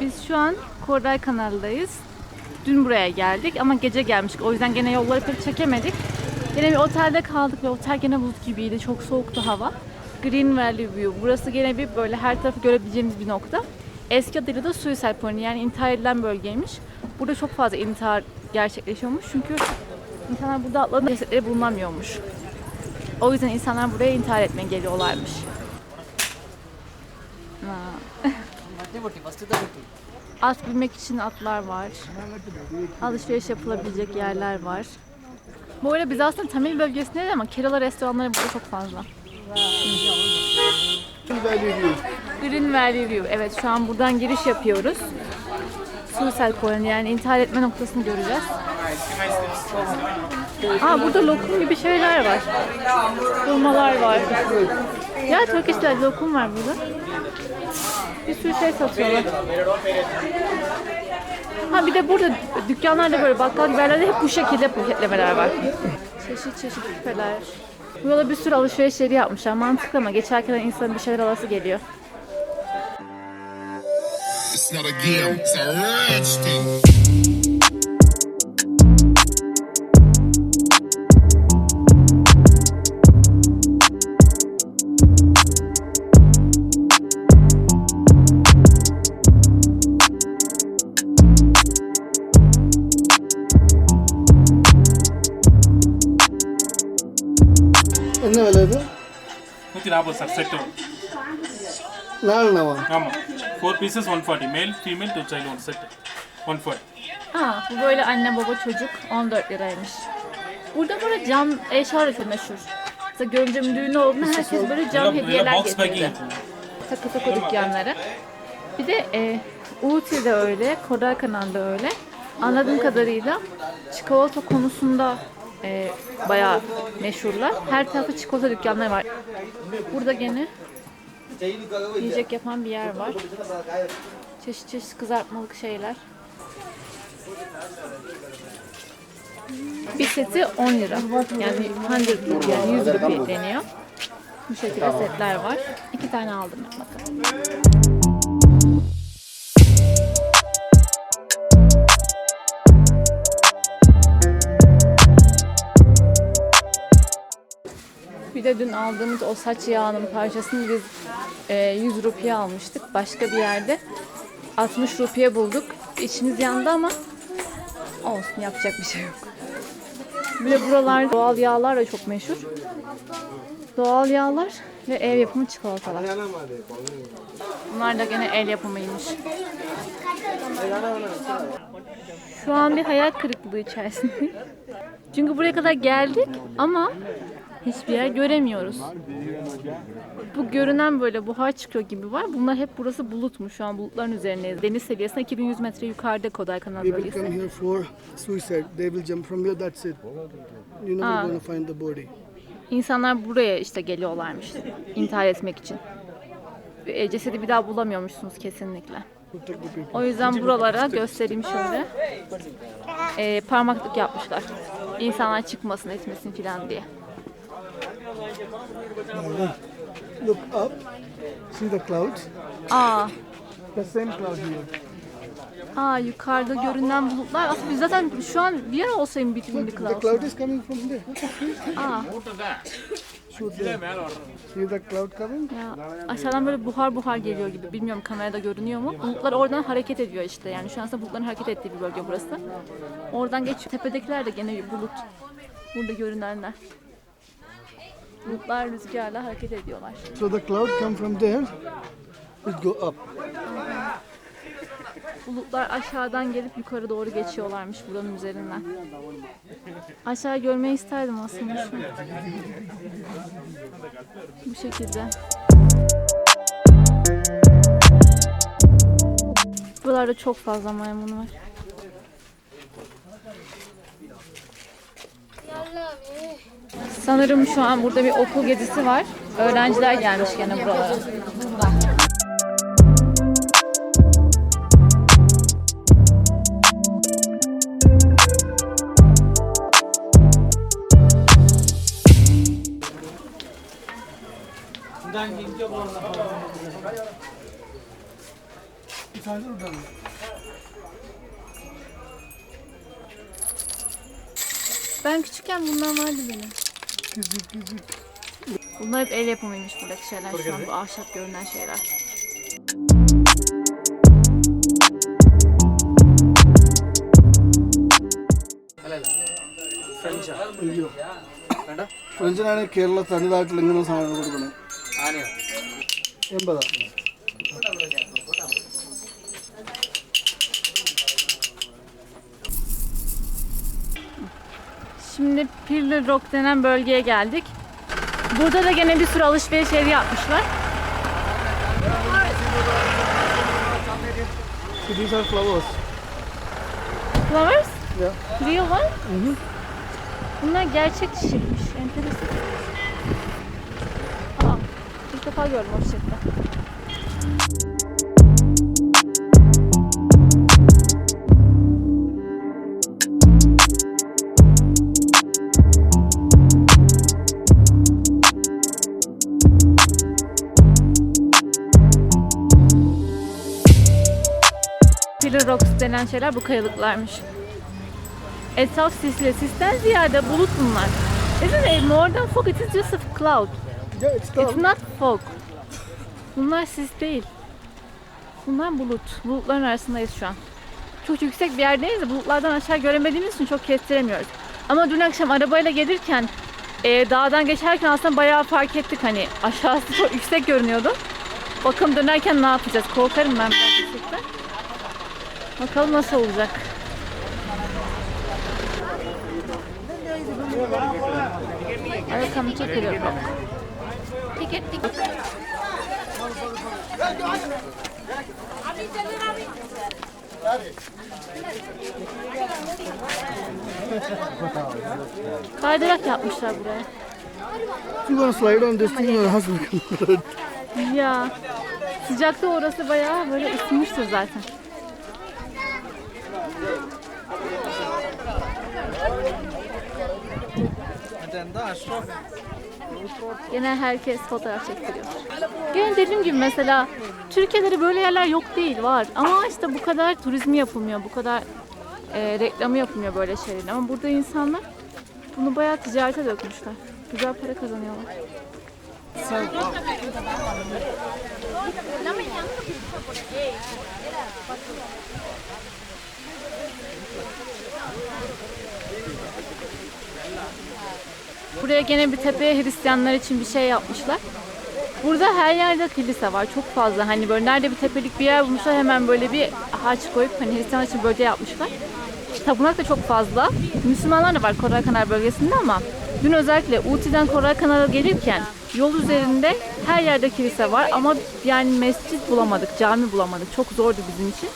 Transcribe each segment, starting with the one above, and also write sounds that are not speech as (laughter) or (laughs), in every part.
Biz şu an Korday kanaldayız. Dün buraya geldik ama gece gelmiştik. O yüzden gene yolları pek çekemedik. Gene bir otelde kaldık ve otel gene bulut gibiydi. Çok soğuktu hava. Green Valley View. Burası gene bir böyle her tarafı görebileceğimiz bir nokta. Eski adıyla da Suicide Point yani intihar edilen bölgeymiş. Burada çok fazla intihar gerçekleşiyormuş. Çünkü insanlar burada atladığında cesetleri bulunamıyormuş. O yüzden insanlar buraya intihar etmeye geliyorlarmış. (laughs) At binmek için atlar var. Alışveriş yapılabilecek yerler var. Bu arada biz aslında Tamil bölgesindeyiz ama Kerala restoranları burada çok fazla. View. Green Valley View. Evet şu an buradan giriş yapıyoruz. Suicide Point yani intihar etme noktasını göreceğiz. Aa burada lokum gibi şeyler var. Hurmalar var. Ya Turkishler lokum var burada. Bir sürü şey satıyorlar. Ha bir de burada dükkanlarda böyle bakkal gibi yerlerde hep bu şekilde paketlemeler var. Çeşit çeşit küpeler. Bu yola bir sürü alışveriş yeri yapmışlar. Mantıklı ama geçerken insanın bir şeyler alası geliyor. It's not a game, it's a rich thing. என்ன விலை இது நூற்றி நாற்பது sir set நாலுண்ணாவா ஆமாம் four pieces one forty male female two child one set one forty Ha, bu böyle anne baba çocuk 14 liraymış. Burada böyle cam eşyalar da çok meşhur. Mesela görümcemin düğünü olduğunda herkes böyle cam hediyeler box packing getirdi. yapıyorlar. Takı takı dükkanları. Bir de e, Uuti'de öyle, Kodaikanal'da öyle. Anladığım kadarıyla çikolata konusunda e, bayağı meşhurlar. Her tarafta çikolata dükkanları var. Burada gene yiyecek yapan bir yer var. Çeşit çeşit kızartmalık şeyler. Bir seti 10 lira. Yani 100 rupi, yani 100 rupi deniyor. Bu şekilde setler var. İki tane aldım ben bakın. Bir de dün aldığımız o saç yağının parçasını biz e, 100 rupiye almıştık. Başka bir yerde 60 rupiye bulduk. İçimiz yandı ama olsun yapacak bir şey yok. Bir de buralar doğal yağlar da çok meşhur. Doğal yağlar ve ev yapımı çikolatalar. Bunlar da gene el yapımıymış. Şu an bir hayal kırıklığı içerisindeyim. Çünkü buraya kadar geldik ama hiçbir yer göremiyoruz. Bu görünen böyle buhar çıkıyor gibi var. Bunlar hep burası bulutmuş. Şu an bulutların üzerindeyiz. Deniz seviyesinden 2100 metre yukarıda Kodaikanal People bölgesi. come here for suicide. They will jump from here, that's it. You know we're gonna find the body. İnsanlar buraya işte geliyorlarmış intihar etmek için. E, Cesedi bir daha bulamıyormuşsunuz kesinlikle. O yüzden buralara göstereyim şöyle. E, parmaklık yapmışlar. İnsanlar çıkmasın etmesin filan diye. Look up. See the clouds? Aa, The same cloud here. aa yukarıda görünen bulutlar. Aslında biz zaten şu an bir yer olsayım bütün bir The cloud. cloud is coming from there. Aa, Shoot there. See the cloud coming? ya aşağıdan böyle buhar buhar geliyor gibi. Bilmiyorum kamerada görünüyor mu? Bulutlar oradan hareket ediyor işte. Yani şu an aslında bulutların hareket ettiği bir bölge burası. Oradan geçiyor. Tepedekiler de gene bulut. Burada görünenler. Bulutlar rüzgarla hareket ediyorlar. So the cloud come from there. It go up. Bulutlar aşağıdan gelip yukarı doğru geçiyorlarmış buranın üzerinden. Aşağı görmeyi isterdim aslında şu. Bu şekilde. Buralarda çok fazla maymun var. Sanırım şu an burada bir okul gezisi var. Öğrenciler gelmiş gene buralara. sadece oradan. Ben küçükken bundan vardı benim. Küçük küçük. Bunlar hep el yapımıymış buradaki şeyler şu an bu ahşap görünen şeyler. അയ്യോ ഫ്രഞ്ചിനാണ് കേരള തനതായിട്ടുള്ള ഇങ്ങനെ സാധനം കൊടുക്കുന്നത് എൺപതാ Şimdi Pirli Rock denen bölgeye geldik. Burada da gene bir sürü alışveriş yeri yapmışlar. These are flowers. Flowers? Yeah. Real one? Bunlar gerçek çiçekmiş. Enteresan. Aa, ilk defa gördüm o çiçekten. Pillar Rocks denen şeyler bu kayalıklarmış. Etraf sisli. Sisten ziyade bulut bunlar. Isn't it more than fog? It is just a cloud. Yeah, it's It's not fog. Bunlar sis değil. Bunlar bulut. Bulutların arasındayız şu an. Çok yüksek bir yerdeyiz de bulutlardan aşağı göremediğimiz için çok kestiremiyoruz. Ama dün akşam arabayla gelirken e, dağdan geçerken aslında bayağı fark ettik hani aşağısı çok yüksek görünüyordu. Bakalım dönerken ne yapacağız? Korkarım ben biraz yüksekten. Bakalım nasıl olacak. Welcome to Rock. Ticket, ticket. Kaydırak yapmışlar buraya. You want to slide on this thing, your husband Ya sıcakta orası bayağı böyle ısınmıştır zaten. Gene herkes fotoğraf çektiriyor. Gene dediğim gibi mesela Türkiye'de de böyle yerler yok değil var. Ama işte bu kadar turizmi yapılmıyor, bu kadar e, reklamı yapılmıyor böyle şeylerin. Ama burada insanlar bunu bayağı ticarete dökmüşler. Güzel para kazanıyorlar. Buraya gene bir tepeye Hristiyanlar için bir şey yapmışlar. Burada her yerde kilise var. Çok fazla. Hani böyle nerede bir tepelik bir yer bulmuşlar hemen böyle bir haç koyup hani Hristiyanlar için bölge yapmışlar. Tapınak da çok fazla. Müslümanlar da var Kodaikanal bölgesinde ama dün özellikle Uti'den Kodaikanal'a gelirken yol üzerinde her yerde kilise var ama yani mescit bulamadık, cami bulamadık. Çok zordu bizim için.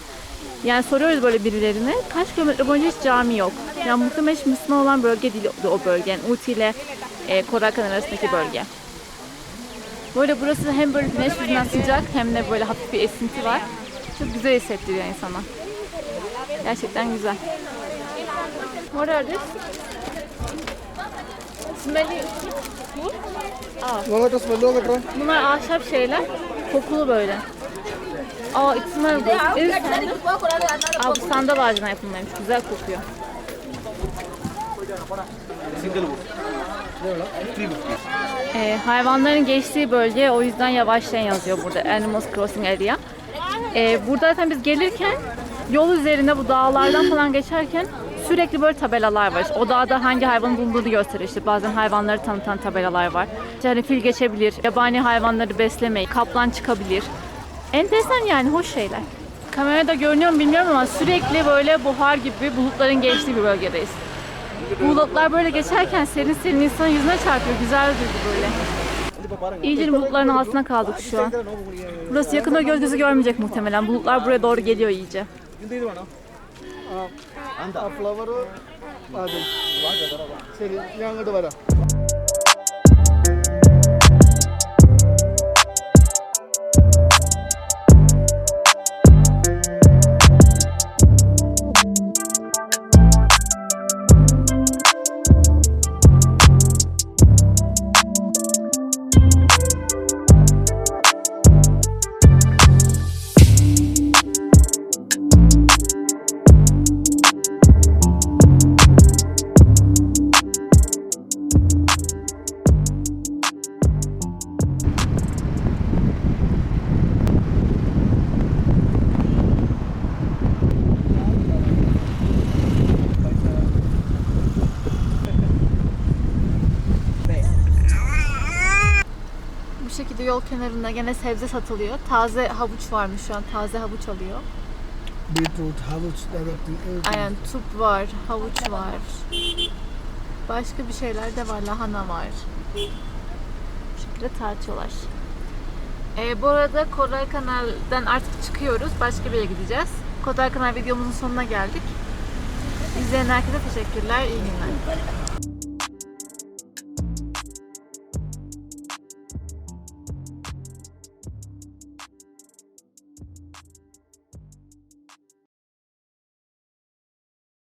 Yani soruyoruz böyle birilerine. Kaç kilometre boyunca hiç cami yok. Yani muhtemelen hiç Müslüman olan bölge değil o bölge. Yani Uti ile e, Korakan arasındaki bölge. Böyle burası hem böyle güneş yüzünden sıcak hem de böyle hafif bir esinti var. Çok güzel hissettiriyor insana. Gerçekten güzel. What are this? Smelly food? Aa. Bunlar ahşap şeyler. Kokulu böyle. Aa, good. Is Aa, bu sandal ağacından yapılmaymış. Güzel kokuyor. Ee, hayvanların geçtiği bölge o yüzden yavaşlayın yazıyor burada Animals Crossing Area. Ee, burada zaten biz gelirken yol üzerinde bu dağlardan falan geçerken sürekli böyle tabelalar var. İşte o dağda hangi hayvanın bulunduğunu gösteriyor. İşte bazen hayvanları tanıtan tabelalar var. Hani fil geçebilir, yabani hayvanları beslemeyi, kaplan çıkabilir. Enteresan yani hoş şeyler. Kamerada görünüyor mu bilmiyorum ama sürekli böyle buhar gibi bulutların geçtiği bir bölgedeyiz. Bulutlar böyle geçerken serin serin insanın yüzüne çarpıyor. Güzel bir duygu böyle. İyice bulutların altına kaldık şu an. Burası yakında göz gözü görmeyecek muhtemelen. Bulutlar buraya doğru geliyor iyice. ആ ഫ്ലവർ അതെ ശരി ഞാൻ അങ്ങോട്ട് വരാം yol kenarında gene sebze satılıyor. Taze havuç varmış şu an. Taze havuç alıyor. Beetroot, havuç, everything. Aynen tut var, havuç var. Başka bir şeyler de var. Lahana var. Bu şekilde tartıyorlar. Ee, bu arada Koray Kanal'den artık çıkıyoruz. Başka bir yere gideceğiz. Koray Kanal videomuzun sonuna geldik. İzleyen herkese teşekkürler. İyi günler.